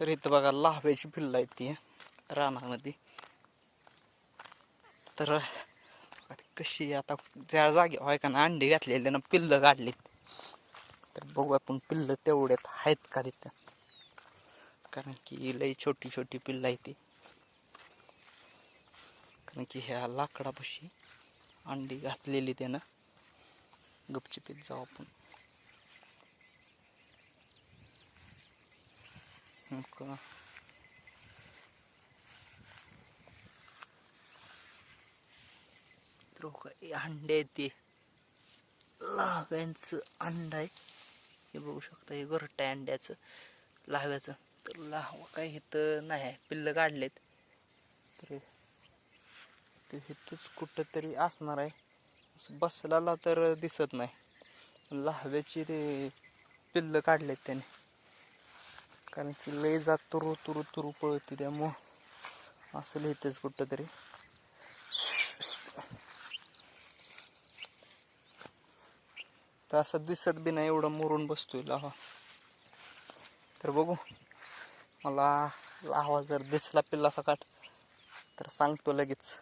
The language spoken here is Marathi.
तर इथं बघा लाव्याची पिल्लं आहेत ती रानामध्ये. तर कशी आता ज्या जागी आहे का ना अंडी घातलेली ना पिल्लं काढलीत. तर बघू आपण पिल्लं तेवढ्यात आहेत का तिथं. कारण की लई छोटी छोटी पिल्लं आहे ती. कारण की ह्या लाकडापाशी अंडी घातलेली त्यानं. गपचिपीत जाऊ आपण मग तर हो का, हे अंडे आहेत ते लाव्यांचं अंड आहे हे बघू शकता हे घरट आहे अंड्याचं लाव्याचं तर लावा काय इथं नाही आहे पिल्लं काढलेत तर ते इथंच कुठं असणार आहे असं बसलाला तर दिसत नाही लाव्याची ते पिल्लं काढलेत त्याने कारण की लय जात तुरू तुरू तुरू पळते त्यामुळं. असं लिहितेच कुठं तरी तर असं दिसत बी नाही एवढं मुरून बसतोय लावा. तर बघू. मला लावा जर दिसला पिल्ला काट तर सांगतो लगेच.